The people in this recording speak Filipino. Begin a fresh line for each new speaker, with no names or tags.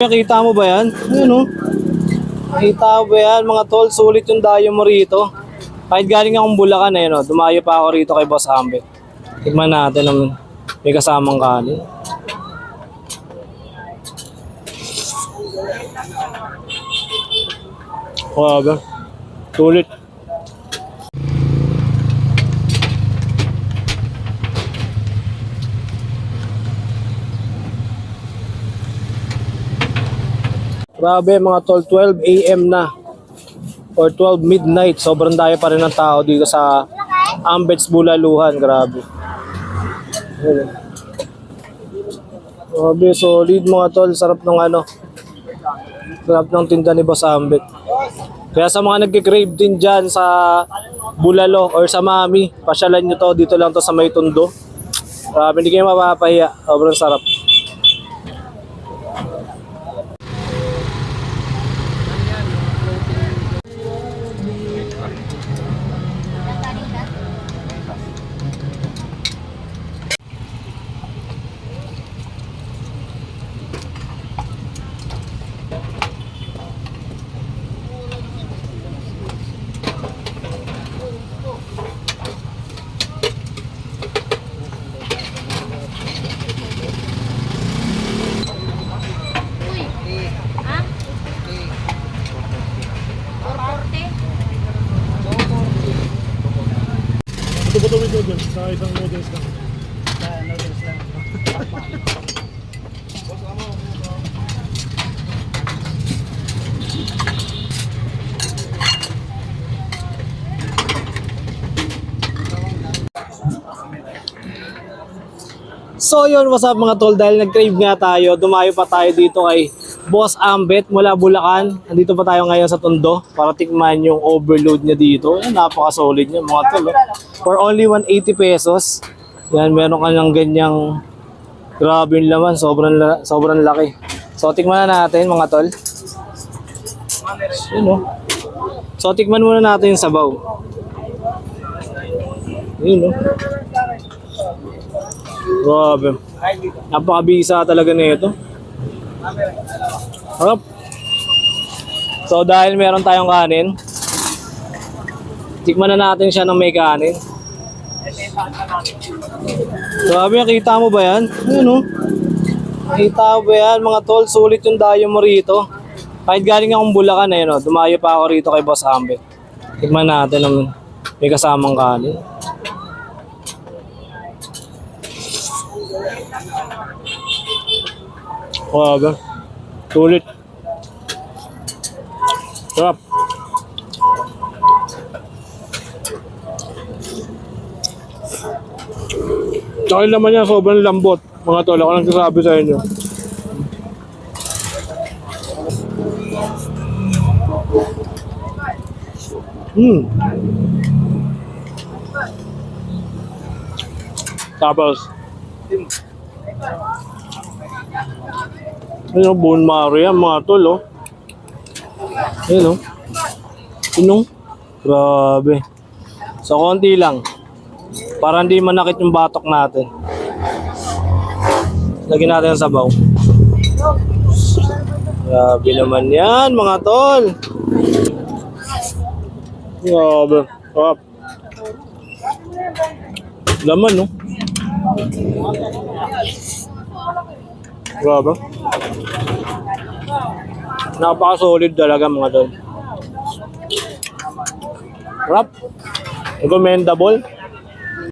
Nakita mo ba yan? Ayun oh. Nakita mo ba yan mga tol? Sulit yung dayo mo rito. Kahit galing akong Bulacan eh, no? dumayo pa ako rito kay Boss Ambe. Tignan natin ang may kasamang kanin. Grabe. Sulit. Grabe mga tol, 12 a.m. na. Or 12 midnight. Sobrang daya pa rin ng tao dito sa Ambets Bulaluhan. Grabe. Grabe, solid mga tol. Sarap ng ano. Sarap ng tinda ni Boss Ambet. Kaya sa mga nagkikrave din dyan sa Bulalo or sa Mami, pasyalan nyo to. Dito lang to sa May Tundo. Grabe, hindi kayo mapapahiya. Sobrang sarap.
Ba ito with noodles? Sa isang noodles lang.
So yun, what's up mga tol? Dahil nag-crave nga tayo, dumayo pa tayo dito kay Boss Ambet mula Bulacan. Nandito pa tayo ngayon sa Tondo para tikman yung overload niya dito. Yan, napaka-solid niya mga tol. oh. For only 180 pesos. Yan, meron ka ng ganyang grabe yung laman. Sobrang, la- sobrang laki. So tikman na natin mga tol. Yun oh. So tikman muna natin yung sabaw. Yun oh. Grabe. Napakabisa talaga nito. Harap. So dahil meron tayong kanin, tikman na natin siya ng may kanin. Grabe, nakita mo ba yan? Ayun oh. Nakita mo ba yan mga tol? Sulit yung dayo mo rito. Kahit galing akong Bulacan eh, no? dumayo pa ako rito kay Boss Ambe. Tikman natin ang may kasamang kanin. Grabe. Sulit. Sarap.
Tsaka yung laman niya sobrang lambot. Mga tol, ako nagsasabi sa inyo. Hmm. Tapos,
Ano, bone marrow yan, mga tol, oh. Ayun, oh. Inong. Grabe. So, konti lang. Para hindi manakit yung batok natin. Lagyan natin ang sabaw. Grabe naman yan, mga tol. Grabe. Sarap. Laman, no? Grabe. Napaka-solid talaga mga tol. Rap. Recommendable.